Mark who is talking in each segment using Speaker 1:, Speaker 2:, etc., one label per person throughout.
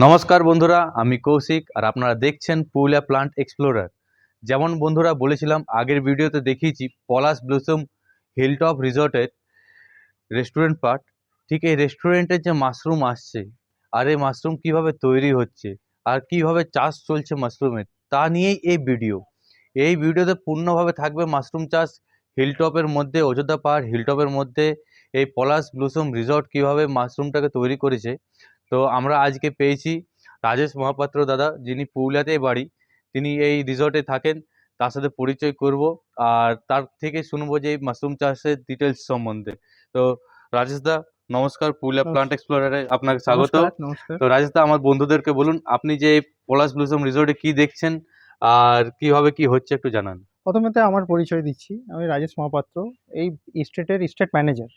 Speaker 1: নমস্কার বন্ধুরা, আমি কৌশিক আর আপনারা দেখছেন পুরুলিয়া প্লান্ট এক্সপ্লোরার যেমন বন্ধুরা বলেছিলাম, আগের ভিডিওতে দেখিয়েছি, পলাশ ব্লসম হিলটপ রিসর্টের রেস্টুরেন্ট পার্ট ঠিক এই রেস্টুরেন্টের যে মাশরুম আসছে, আর এই মাশরুম কীভাবে তৈরি হচ্ছে, আর কীভাবে চাষ চলছে মাশরুমের তা নিয়েই এই ভিডিও এই ভিডিওতে পূর্ণভাবে থাকবে মাশরুম চাষ হিলটপের মধ্যে, অযোধ্যা পাহাড় হিলটপের মধ্যে। এই পলাশ ব্লসম রিসর্ট কীভাবে মাশরুমটাকে তৈরি করেছে তো আমরা আজকে পেয়েছি রাজেশ মহাপাত্র দাদা যিনি পুরুলিয়াতেই বাড়ি তিনি এই রিসর্টে থাকেন তার সাথে পরিচয় করব আর তার থেকে শুনব যে মাশরুম চাষের ডিটেলস সম্বন্ধে। তো রাজেশ দা নমস্কার পুরুলিয়া প্লান্ট এক্সপ্লোরারে আপনাকে স্বাগত। তো রাজেশ দা আমার বন্ধুদেরকে বলুন আপনি যে পলাশ ব্লুসম রিসর্টে কি দেখছেন আর কীভাবে কি হচ্ছে একটু জানান।
Speaker 2: প্রথমেতে আমার পরিচয় দিচ্ছি আমি রাজেশ মহাপাত্র এই স্টেটের স্টেট ম্যানেজার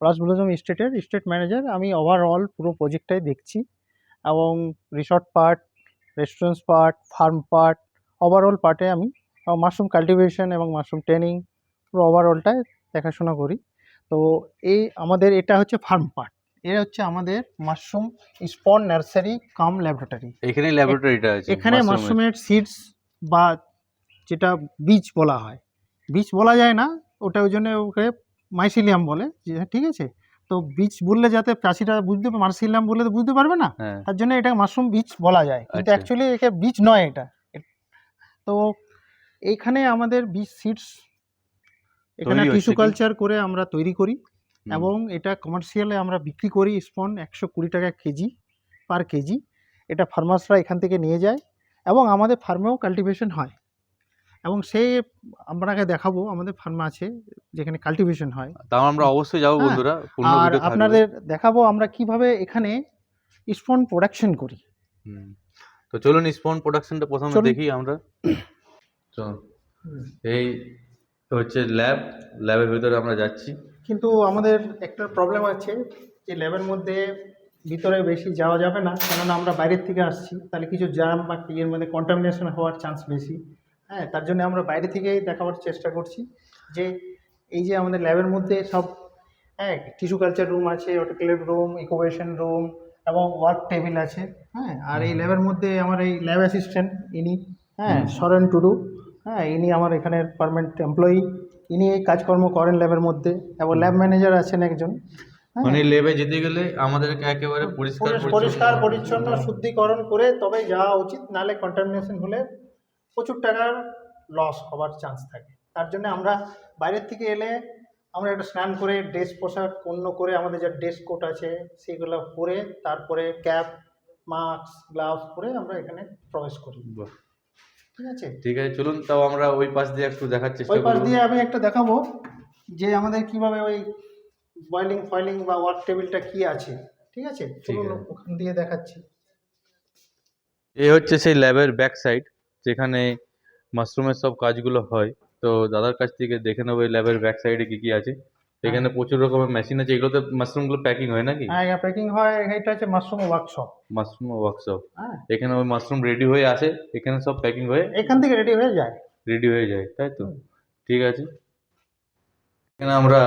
Speaker 2: প্লাস ব্লুজম স্টেটের স্টেট ম্যানেজার। আমি ওভারঅল পুরো প্রজেক্টটাই দেখছি এবং resort part restaurants part farm part overall পার্টে আমি মাশরুম কাল্টিভেশন এবং মাশরুম ট্রেনিং পুরো ওভারঅলটাই দেখাশোনা করি। তো এই আমাদের এটা হচ্ছে ফার্ম পার্ট এটা হচ্ছে আমাদের mushroom spawn nursery cum laboratory
Speaker 1: এখানে ল্যাবরেটরিটা আছে
Speaker 2: এখানে মাশরুমের সিডস বা যেটা বীজ বলা হয়। বীজ বলা যায় না ওটা ওই জন্য ওকে মাইসিলিয়াম বলে যে ঠিক আছে? তো বীজ বললে যাতে চাষিরা বুঝতে মার্সিলিয়াম বললে তো বুঝতে পারবে না?
Speaker 1: হ্যাঁ।
Speaker 2: তার জন্য এটা মাশরুম বীজ বলা যায়। কিন্তু
Speaker 1: আচ্ছা।
Speaker 2: অ্যাকচুয়ালি একে বীজ নয় এটা। তো এইখানে আমাদের বীজ সিডস এখানে টিস্যু কালচার করে আমরা তৈরি করি এবং এটা কমার্শিয়ালে আমরা বিক্রি করি স্পন একশো কুড়ি টাকা কেজি পার কেজি। এটা ফার্মার্সরা এখান থেকে নিয়ে যায় এবং আমাদের ফার্মেও কাল্টিভেশন হয়। এবং সেই আপনাকে দেখাবো আমাদের ফার্মে আছে যেখানে কাল্টিভেশন হয়।
Speaker 1: তাও আমরা অবশ্যই যাব
Speaker 2: হ্যাঁ,
Speaker 1: বন্ধুরা
Speaker 2: আর। আপনাদের দেখাবো আমরা কীভাবে এখানে স্পন প্রোডাকশন করি।
Speaker 1: তো চলুন স্পন প্রোডাকশনটা প্রথমে দেখি আমরা। তো এই হচ্ছে ল্যাব ল্যাবের ভিতরে আমরা যাচ্ছি।
Speaker 2: কিন্তু আমাদের একটা প্রবলেম আছে যে ল্যাবের মধ্যে ভিতরে বেশি যাওয়া যাবে না কেননা আমরা বাইরের থেকে আসছি তাহলে কিছু জাম বা ইয়ের মধ্যে কন্টামিনেশন হওয়ার চান্স বেশি। হ্যাঁ তার জন্য আমরা বাইরে থেকেই দেখাবার চেষ্টা করছি যে এই যে আমাদের ল্যাবের মধ্যে সব হ্যাঁ টিস্যু কালচার রুম আছে অটোক্লেভ রুম ইকুবেশন রুম এবং ওয়ার্ক টেবিল আছে হ্যাঁ আর এই ল্যাবের মধ্যে আমার এই ল্যাব অ্যাসিস্ট্যান্ট ইনি হ্যাঁ সরেন টুডু হ্যাঁ ইনি আমার এখানের পারমানেন্ট এমপ্লয়ি ইনি এই কাজকর্ম করেন ল্যাবের মধ্যে এবং ল্যাব ম্যানেজার আছেন একজন হ্যাঁ।
Speaker 1: মানে ল্যাবে যেতে গেলে আমাদেরকে একেবারে পরিষ্কার
Speaker 2: পরিষ্কার- পরিচ্ছন্ন শুদ্ধিকরণ করে তবে যাওয়া উচিত নাহলে কন্টামিনেশন হলে প্রচুর টাকার লস হওয়ার চান্স থাকে। তার জন্য আমরা বাইরের থেকে এলে আমরা একটা স্নান করে ড্রেস পোশাক অন্য করে আমাদের যে ড্রেস কোট আছে সেগুলো পরে তারপরে ক্যাপ মাস্ক গ্লাভস পরে আমরা এখানে প্রবেশ করি। ঠিক আছে?
Speaker 1: ঠিক আছে চলুন তাও আমরা ওই পাশ দিয়ে একটু দেখার চেষ্টা
Speaker 2: ওই পাশ দিয়ে আমি একটা দেখাবো যে আমাদের কীভাবে ওই বয়েলিং ফয়েলিং বা ওয়ার্ক টেবিলটা কি আছে। ঠিক আছে? চলুন। ওখান দিয়ে দেখাচ্ছি।
Speaker 1: এই হচ্ছে সেই ল্যাবের ব্যাক সাইড যেখানে মাশরুমের সব কাজগুলো হয় তো দাদার কাছ থেকে দেখে নেব এই ল্যাবের ব্যাক সাইডে কি কি আছে। এখানে প্রচুর রকমের মেশিন আছে এগুলোতে মাশরুমগুলো প্যাকিং হয় নাকি?
Speaker 2: হ্যাঁ এটা প্যাকিং হয় এটা হচ্ছে মাশরুম ওয়ার্কশপ
Speaker 1: মাশরুম ওয়ার্কশপ
Speaker 2: হ্যাঁ।
Speaker 1: এখানে ওই মাশরুম রেডি হয়ে আসে এখানে সব প্যাকিং হয়ে
Speaker 2: এখান থেকে রেডি হয়ে যায়।
Speaker 1: রেডি হয়ে যায় তাই তো? ঠিক আছে। এখানে আমরা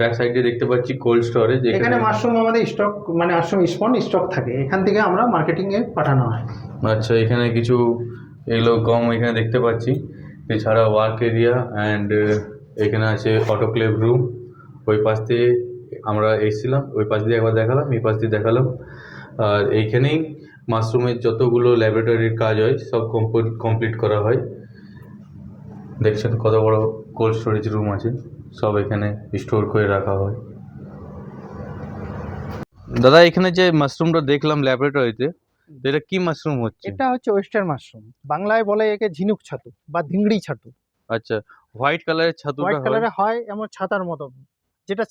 Speaker 1: ব্যাক সাইডে দেখতে পাচ্ছি কোল্ড স্টোরেজ
Speaker 2: এখানে মাশরুম আমাদের স্টক মানে মাশরুম স্পন স্টক থাকে এখান থেকে আমরা মার্কেটিং এ পাঠানো হয়।
Speaker 1: আচ্ছা এখানে কিছু এগুলো কম এখানে দেখতে পাচ্ছি। এছাড়া ওয়ার্ক এরিয়া অ্যান্ড এখানে আছে অটোক্লেভ রুম ওই পাশ দিয়ে আমরা এসেছিলাম, ওই পাশ দিয়ে একবার দেখালাম, এই পাশ দিয়ে দেখালাম। আর এইখানেই মাশরুমের যতগুলো ল্যাবরেটরির কাজ হয়, সব কমপ্লিট করা হয়। দেখছেন কত বড় কোল্ড স্টোরেজ রুম আছে, সব এখানে স্টোর করে রাখা হয়। দাদা, এখানে যে মাশরুমটা দেখলাম ল্যাবরেটরিতে এটা কি মাশরুম হচ্ছে?
Speaker 2: এটা হচ্ছে ওয়েস্টার্ন মাশরুম। বাংলায় বলে একে ঝিনুক ছাতু বা ধিংড়ি ছাতু।
Speaker 1: আচ্ছা হোয়াইট কালারের ছাতুটা
Speaker 2: হোয়াইট
Speaker 1: হয়?
Speaker 2: কালারে হয় এমন ছাতার মতো। যেটা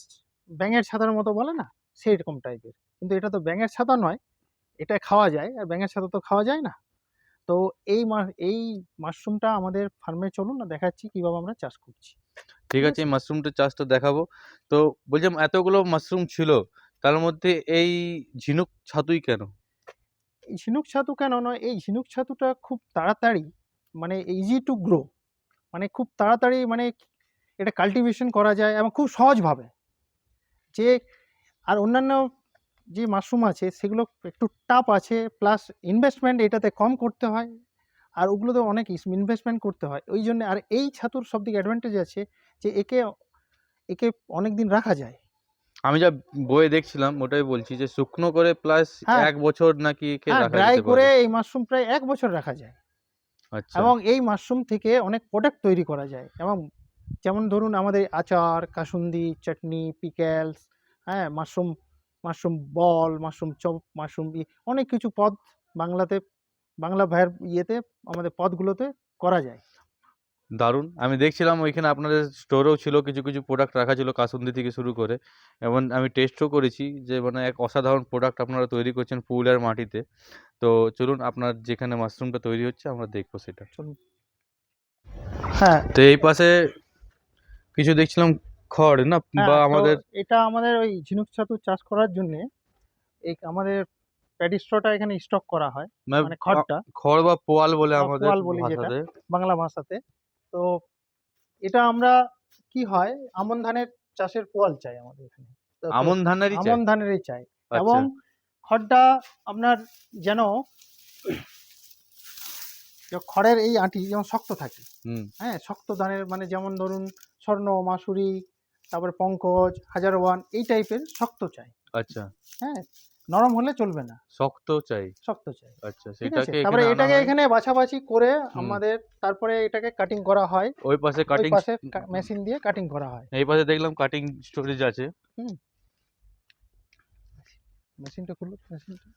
Speaker 2: ব্যাঙের ছাতার মতো বলে না? সেই রকম টাইপের কিন্তু এটা তো ব্যাঙের ছাতা নয়। এটা খাওয়া যায় আর ব্যাঙের ছাতা তো খাওয়া যায় না। তো এই এই মাশরুমটা আমাদের ফার্মে চলুন না দেখাচ্ছি কীভাবে আমরা চাষ করছি।
Speaker 1: ঠিক আছে? এই মাশরুমটা চাষটা দেখাবো। তো বলছিলাম এতগুলো মাশরুম ছিল তার মধ্যে এই ঝিনুক ছাতুই কেন?
Speaker 2: এই ঝিনুক ছাতু কেন নয়? এই ঝিনুক ছাতুটা খুব তাড়াতাড়ি মানে ইজি টু গ্রো মানে খুব তাড়াতাড়ি মানে এটা কাল্টিভেশন করা যায় এবং খুব সহজভাবে। যে আর অন্যান্য যে মাশরুম আছে, সেগুলো একটু টাফ আছে প্লাস ইনভেস্টমেন্ট এটাতে কম করতে হয় আর ওগুলোতে অনেক ইনভেস্টমেন্ট করতে হয়। ওই জন্য আর এই ছাতুর সব থেকে অ্যাডভান্টেজ আছে যে একে একে অনেক দিন রাখা যায়।
Speaker 1: আমি যা বইয়ে দেখছিলাম ওটাই বলছি যে শুকনো করে প্লাস
Speaker 2: হ্যাঁ।
Speaker 1: এক বছর নাকি কে
Speaker 2: হ্যাঁ ড্রাই করে এই মাশরুম প্রায় এক বছর রাখা যায়।
Speaker 1: আচ্ছা।
Speaker 2: এবং এই মাশরুম থেকে অনেক প্রোডাক্ট তৈরি করা যায়। এবং যেমন ধরুন আমাদের আচার কাসুন্দি চাটনি পিকেলস হ্যাঁ mushroom mushroom ball mushroom chop mushroom ই অনেক কিছু পদ বাংলাতে বাংলা ভাইয়ের ইয়েতে আমাদের পদগুলোতে করা যায়।
Speaker 1: দারুণ। আমি দেখছিলাম ওইখানে আপনাদের স্টোরেও ছিল কিছু কিছু প্রোডাক্ট রাখা ছিল কাসুন্দি থেকে শুরু করে। এবং আমি টেস্টও করেছি যে মানে এক অসাধারণ প্রোডাক্ট আপনারা তৈরি করছেন পুরুলিয়ার মাটিতে। তো চলুন আপনার যেখানে মাশরুমটা তৈরি হচ্ছে আমরা দেখব সেটা।
Speaker 2: হ্যাঁ।
Speaker 1: তো এই পাশে কিছু দেখছিলাম খড় না?
Speaker 2: হ্যাঁ,
Speaker 1: বা আমাদের
Speaker 2: এটা আমাদের ওই ঝিনুক ছাতু চাষ করার জন্য এই আমাদের প্যাডিস্ট্রটা এখানে স্টক করা হয়।
Speaker 1: মানে
Speaker 2: মানে খড়টা।
Speaker 1: খড় বা পোয়াল বলে আমাদের
Speaker 2: পোয়াল বলি যেটা। বাংলা ভাষাতে। তো এটা আমরা কি হয়? আমন ধানের চাষের পোয়াল চাই আমাদের এখানে।
Speaker 1: আমন ধানেরই চাই?
Speaker 2: আমন ধানেরই চাই।
Speaker 1: আচ্ছা।
Speaker 2: এবং খড়টা আপনার যেন খড়ের এই আঁটি যেমন শক্ত থাকে। হ্যাঁ শক্ত ধানের মানে যেমন ধরুন স্বর্ণ মাসুরি তারপরে পঙ্কজ হাজার ওয়ান এই টাইপের শক্ত চাই।
Speaker 1: আচ্ছা।
Speaker 2: হ্যাঁ নরম হলে চলবে না।
Speaker 1: শক্ত চাই।
Speaker 2: শক্ত চাই।
Speaker 1: আচ্ছা সেটাকে
Speaker 2: তারপরে এটাকে। এখানে বাছাবাছি করে আমাদের তারপরে এটাকে কাটিং করা হয়।
Speaker 1: ওই পাশে কাটিং
Speaker 2: পাশে মেশিন দিয়ে কাটিং করা হয়।
Speaker 1: এই পাশে দেখলাম কাটিং স্টোরেজ আছে।
Speaker 2: মেশিনটা খুলুন মেশিনটা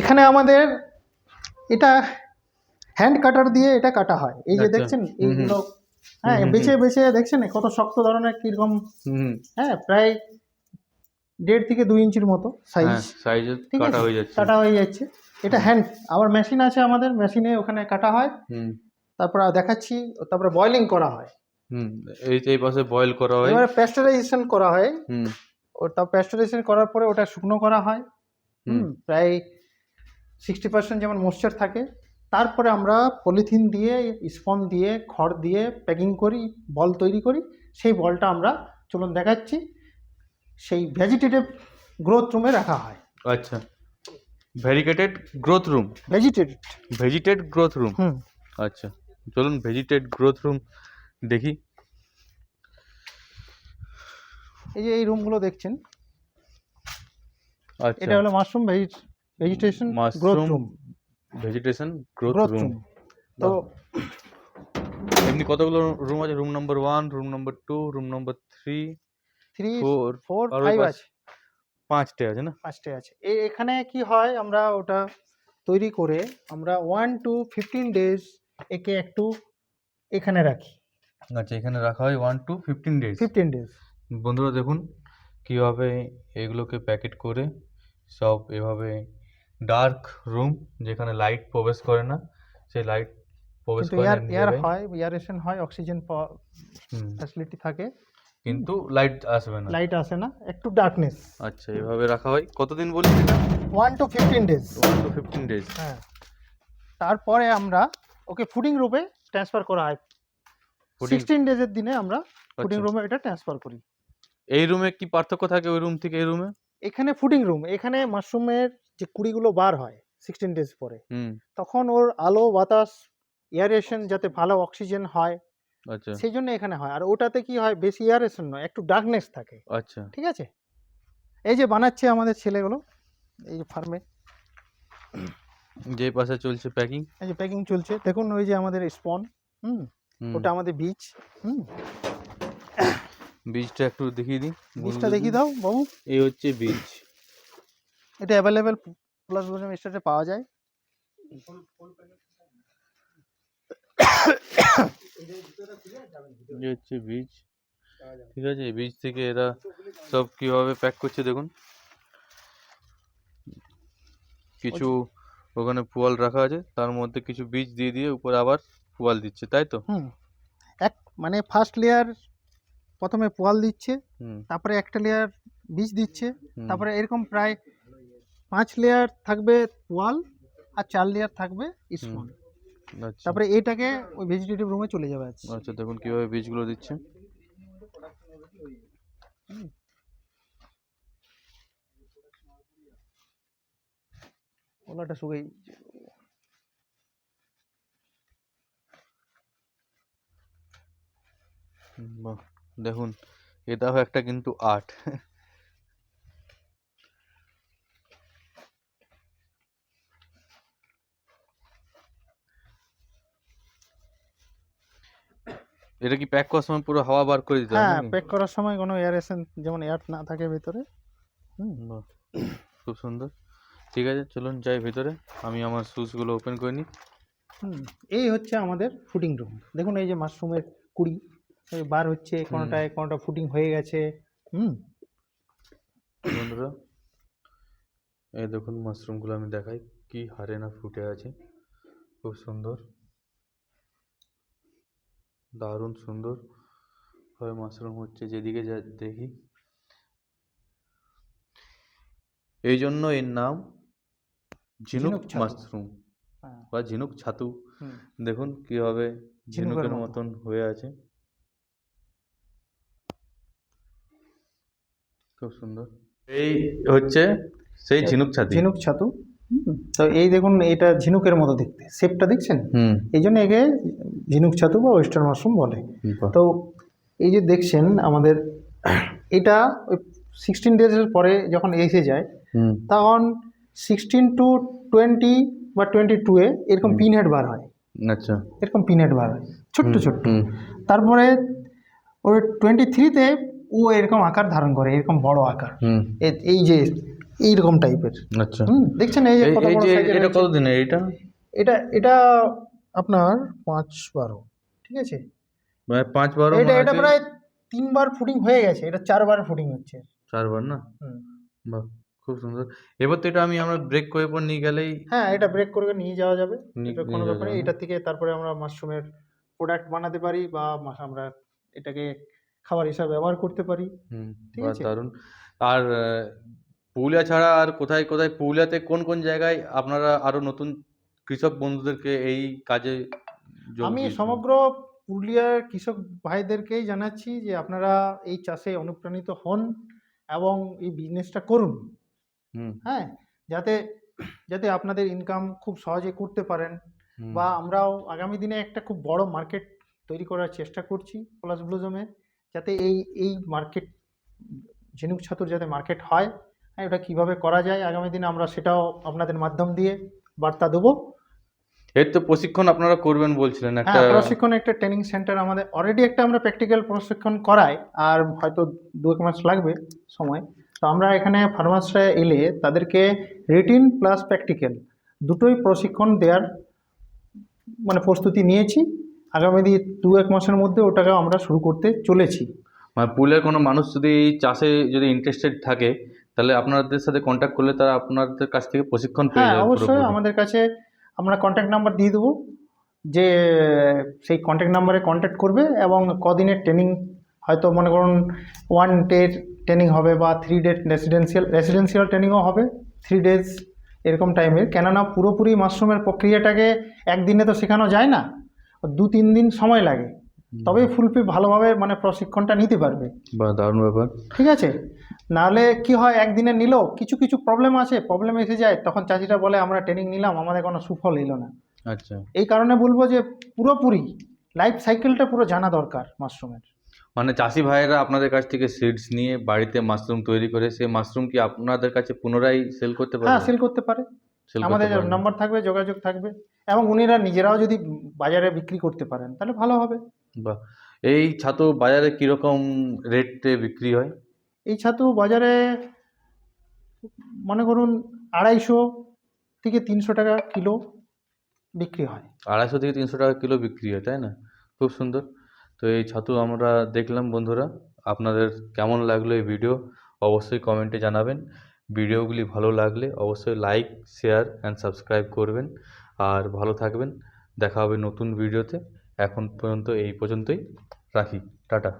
Speaker 2: এখানে আমাদের এটা হ্যান্ড কাটার দিয়ে এটা কাটা হয়। এই যে
Speaker 1: আচ্ছা।
Speaker 2: দেখছেন। এইগুলো হ্যাঁ বেছে বেছে দেখছেন কত শক্ত ধরনের কীরকম হ্যাঁ প্রায় দেড় থেকে দুই ইঞ্চির মতো সাইজ
Speaker 1: হ্যাঁ সাইজে কাটা হয়ে যাচ্ছে।
Speaker 2: কাটা হয়ে যাচ্ছে। এটা হ্যান্ড আবার মেশিন আছে আমাদের মেশিনে ওখানে কাটা হয়। তারপর দেখাচ্ছি তারপরে বয়লিং করা হয়।
Speaker 1: হুম এই এই পাশে বয়েল করা হয়।
Speaker 2: এবারে প্যাস্টারাইজেশন করা হয়।
Speaker 1: হুম।
Speaker 2: ওটা প্যাস্টারাইজেশন করার পরে ওটা শুকনো করা হয়।
Speaker 1: হুম।
Speaker 2: প্রায় সিক্সটি পার্সেন্ট যেমন ময়েশ্চার থাকে তারপরে আমরা পলিথিন দিয়ে স্পন দিয়ে খড় দিয়ে প্যাকিং করি বল তৈরি করি। সেই বলটা আমরা চলুন দেখাচ্ছি। সেই ভেজিটেটিভ গ্রোথ রুমে রাখা হয়।
Speaker 1: আচ্ছা। Variegated growth room
Speaker 2: vegetative
Speaker 1: vegetated growth room
Speaker 2: হুম।
Speaker 1: আচ্ছা। চলুন ভেজিটেড গ্রোথ রুম দেখি।
Speaker 2: এই যে এই রুমগুলো দেখছেন?
Speaker 1: আচ্ছা।
Speaker 2: এটা হলো mushroom vegetation growth room
Speaker 1: vegetation growth room
Speaker 2: তো
Speaker 1: এমনি কতগুলো রুম আছে? Room number one room number two room number three
Speaker 2: three
Speaker 1: four
Speaker 2: four five আছে।
Speaker 1: পাঁচটা আছে না?
Speaker 2: পাঁচটে আছে। এখানে কি হয়? আমরা ওটা তৈরি করে আমরা ওয়ান টু ফিফটিন ডেজ একে একটু এখানে রাখি।
Speaker 1: আচ্ছা এখানে রাখা হয় one two fifteen days
Speaker 2: fifteen days
Speaker 1: বন্ধুরা দেখুন কীভাবে এগুলোকে প্যাকেট করে সব এভাবে ডার্ক রুম যেখানে লাইট প্রবেশ করে না সেই লাইট প্রবেশ করে
Speaker 2: এয়ার এয়ার। হয় এয়ারেশন হয় অক্সিজেন ফ্যাসিলিটি থাকে।
Speaker 1: কিন্তু লাইট আসবে না।
Speaker 2: লাইট আসে না একটু ডার্কনেস
Speaker 1: আচ্ছা এভাবে রাখা হয়। কতদিন বলি এটা
Speaker 2: one two fifteen days
Speaker 1: one two fifteen days
Speaker 2: হ্যাঁ। তারপরে আমরা ওকে ফুডিং রুমে ট্রান্সফার করা হয়। সিক্সটিন ডেজের দিনে আমরা ফুডিং রুমে এটা ট্রান্সফার করি।
Speaker 1: এই রুমে কি পার্থক্য থাকে ওই রুম থেকে এই রুমে
Speaker 2: এখানে ফুডিং রুম এখানে মাশরুমের যে কুড়িগুলো বার হয় সিক্সটিন ডেজ পরে
Speaker 1: হুম।
Speaker 2: তখন ওর আলো বাতাস এয়ারেশন যাতে ভালো অক্সিজেন হয়
Speaker 1: আচ্ছা।
Speaker 2: সেই জন্য এখানে হয়। আর ওটাতে কি হয় বেশি এয়ারেশন নয় একটু ডার্কনেস থাকে।
Speaker 1: আচ্ছা।
Speaker 2: ঠিক আছে? এই যে বানাচ্ছে আমাদের ছেলেগুলো এই যে ফার্মে
Speaker 1: যে পাশে চলছে প্যাকিং
Speaker 2: এই যে প্যাকিং চলছে। দেখুন ওই যে আমাদের স্পন হুম? ওটা আমাদের বীজ হুম?
Speaker 1: বীজটা একটু দেখিয়ে দিই।
Speaker 2: বীজটা দেখিয়ে দাও বাবু।
Speaker 1: এই হচ্ছে বীজ
Speaker 2: এটা অ্যাভেলেবেল প্লাস বোঝাম স্টেটে পাওয়া যায়।
Speaker 1: এই হচ্ছে বীজ ঠিক আছে এই বীজ থেকে এরা সব কীভাবে প্যাক করছে দেখুন। কিছু ওখানে পোয়াল রাখা আছে তার মধ্যে কিছু বীজ দিয়ে দিয়ে উপরে আবার পোয়াল দিচ্ছে তাই তো?
Speaker 2: হুম। এক মানে ফার্স্ট লেয়ার প্রথমে পোয়াল দিচ্ছে তারপরে একটা লেয়ার বীজ দিচ্ছে তারপরে এরকম প্রায় পাঁচ লেয়ার থাকবে পোয়াল আর চার লেয়ার থাকবে স্পন।
Speaker 1: আচ্ছা।
Speaker 2: তারপরে এটাকে ওই ভেজিটেটিভ রুমে চলে যাবে
Speaker 1: আচ্ছা দেখুন কীভাবে বীজগুলো দিচ্ছে।
Speaker 2: ওলাটা শুকাই
Speaker 1: বাহ দেখুন এটাও একটা কিন্তু আর্ট এটা কি প্যাক করার সময় পুরো হাওয়া বার করে দিতে হয়
Speaker 2: হ্যাঁ? প্যাক করার সময় কোনো এয়ারেশন যেমন এয়ার না থাকে ভেতরে। হুম
Speaker 1: বাহ খুব সুন্দর। ঠিক আছে চলুন যাই ভিতরে। আমি আমার শুজগুলো ওপেন করে নিই।
Speaker 2: হুম এই হচ্ছে আমাদের ফুটিং রুম দেখুন এই যে মাশরুমের কুড়ি এই বার হচ্ছে কোনোটায় কোনোটা ফুটিং হয়ে গেছে। হুম।
Speaker 1: বন্ধুরা এই দেখুন মাশরুমগুলো আমি দেখাই কি হারে না ফুটে আছে। খুব সুন্দর। দারুণ সুন্দর ভাবে মাশরুম হচ্ছে যেদিকে যা দেখি। এই জন্য এর নাম ঝিনুক মাশরুম
Speaker 2: হ্যাঁ।
Speaker 1: বা ঝিনুক ছাতু। দেখুন কীভাবে ঝিনুকের মতন হয়ে আছে। খুব সুন্দর। এই হচ্ছে সেই ঝিনুক ছাতি।
Speaker 2: ঝিনুক ছাতু। তো এই দেখুন এটা ঝিনুকের মতো দেখতে। শেপটা দেখছেন? এই জন্য একে ঝিনুক ছাতু বা ওয়েস্টার্ন মাশরুম বলে। তো এই যে দেখছেন আমাদের এটা ওই সিক্সটিন ডেজের পরে যখন এসে যায় তখন সিক্সটিন টু টোয়েন্টি বা টোয়েন্টি টুয়ে এরকম
Speaker 1: হুম।
Speaker 2: পিন হেড বার হয়।
Speaker 1: আচ্ছা।
Speaker 2: এরকম পিন হেড বার হয়। ছোট্ট ছোট্ট। তারপরে ওই টোয়েন্টি থ্রিতে ও এরকম আকার ধারণ করে এরকম বড় আকার। এই যে এইরকম টাইপের।
Speaker 1: আচ্ছা।
Speaker 2: দেখছেন এই যে
Speaker 1: এটা
Speaker 2: হয়েছে?
Speaker 1: কত দিনের এটা
Speaker 2: এটা এটা আপনার পাঁচ বারো ঠিক আছে?
Speaker 1: মানে পাঁচ বারো
Speaker 2: এটা এটা প্রায় তিনবার ফুডিং হয়ে গেছে এটা চারবার ফুডিং হচ্ছে।
Speaker 1: চারবার না?
Speaker 2: হুম।
Speaker 1: বাহ খুব সুন্দর। এবার তো এটা আমি আমরা ব্রেক করে পর নিয়ে গেলেই
Speaker 2: হ্যাঁ এটা ব্রেক করে নিয়ে যাওয়া যাবে এটা কোনো ব্যাপার এটা থেকে তারপরে আমরা মাশরুমের প্রোডাক্ট বানাতে পারি বা আমরা এটাকে খাবার হিসাবে ব্যবহার করতে পারি।
Speaker 1: হুম
Speaker 2: ঠিক আছে?
Speaker 1: দারুণ। আর পুরুলিয়া ছাড়া আর কোথায় কোথায়? পুরুলিয়াতে কোন কোন জায়গায় আপনারা আরও নতুন কৃষক বন্ধুদেরকে এই কাজে
Speaker 2: আমি সমগ্র পুরুলিয়ার কৃষক ভাইদেরকেই জানাচ্ছি যে আপনারা এই চাষে অনুপ্রাণিত হন এবং এই বিজনেসটা করুন। হ্যাঁ? যাতে যাতে আপনাদের ইনকাম খুব সহজে করতে পারেন বা আমরাও আগামী দিনে একটা খুব বড় মার্কেট তৈরি করার চেষ্টা করছি প্লাস ব্লুজমে যাতে এই এই মার্কেট ঝিনুক ছাতুর যাতে মার্কেট হয় হ্যাঁ ওটা কীভাবে করা যায়? আগামী দিনে আমরা সেটাও আপনাদের মাধ্যম দিয়ে বার্তা দেবো।
Speaker 1: এর তো প্রশিক্ষণ আপনারা করবেন বলছিলেন একটা
Speaker 2: হ্যাঁ প্রশিক্ষণ একটা ট্রেনিং সেন্টার আমাদের অলরেডি একটা আমরা প্র্যাকটিক্যাল প্রশিক্ষণ করাই আর হয়তো দু এক মাস লাগবে সময়। তো আমরা এখানে ফার্মাসরা এলে তাদেরকে রিটিন প্লাস প্র্যাকটিক্যাল দুটোই প্রশিক্ষণ দেওয়ার মানে প্রস্তুতি নিয়েছি। আগামী দিন দু এক মাসের মধ্যে ওটাকে আমরা শুরু করতে চলেছি।
Speaker 1: মানে পুরুলিয়ার কোনো মানুষ যদি চাষে যদি ইন্টারেস্টেড থাকে তাহলে আপনাদের সাথে কন্ট্যাক্ট করলে তারা আপনাদের কাছ থেকে প্রশিক্ষণ পেয়ে
Speaker 2: হ্যাঁ
Speaker 1: যাবে
Speaker 2: অবশ্যই আমাদের কাছে আমরা কন্ট্যাক্ট নাম্বার দিয়ে দেবো যে সেই কন্ট্যাক্ট নাম্বারে কন্ট্যাক্ট করবে এবং কদিনের ট্রেনিং হয়তো মনে করুন ওয়ান ডের ট্রেনিং হবে বা থ্রি ডে রেসিডেন্সিয়াল রেসিডেন্সিয়াল ট্রেনিংও হবে থ্রি ডেজ এরকম টাইমের কেননা পুরোপুরি মাশরুমের প্রক্রিয়াটাকে একদিনে তো শেখানো যায় না দু তিন দিন সময় লাগে। তবেই ফুলফি ভালোভাবে মানে প্রশিক্ষণটা নিতে পারবে।
Speaker 1: বাহ দারুণ ব্যাপার।
Speaker 2: ঠিক আছে? নাহলে কি হয় একদিনে নিলো কিছু কিছু প্রবলেম আছে প্রবলেম এসে যায় তখন চাষিরা বলে আমরা ট্রেনিং নিলাম আমাদের কোনো সুফল এলো না।
Speaker 1: আচ্ছা।
Speaker 2: এই কারণে বলব যে পুরোপুরি লাইফ সাইকেলটা পুরো জানা দরকার মাশরুমের
Speaker 1: মানে চাষি ভাইয়েরা আপনাদের কাছ থেকে সিডস নিয়ে বাড়িতে মাশরুম তৈরি করে সেই মাশরুম কি আপনাদের কাছে পুনরায় সেল করতে
Speaker 2: পারে
Speaker 1: হ্যাঁ
Speaker 2: সেল করতে পারে। আমাদের নাম্বার থাকবে যোগাযোগ থাকবে এবং উনিরা নিজেরাও যদি বাজারে বিক্রি করতে পারেন তাহলে ভালো হবে।
Speaker 1: বাহ এই ছাতু বাজারে কীরকম রেটে বিক্রি হয়?
Speaker 2: এই ছাতু বাজারে মনে করুন আড়াইশো থেকে তিনশো টাকা কিলো বিক্রি হয়।
Speaker 1: আড়াইশো থেকে তিনশো টাকা কিলো বিক্রি হয় তাই না? খুব সুন্দর। তো এই ছাতু আমরা দেখলাম বন্ধুরা আপনাদের কেমন লাগল এই ভিডিও অবশ্যই কমেন্টে জানাবেন। ভিডিওগুলি ভালো লাগলে অবশ্যই লাইক শেয়ার অ্যান্ড সাবস্ক্রাইব করবেন। আর ভালো থাকবেন। দেখা হবে নতুন ভিডিওতে। এখন পর্যন্ত এই পর্যন্তই রাখি। টাটা।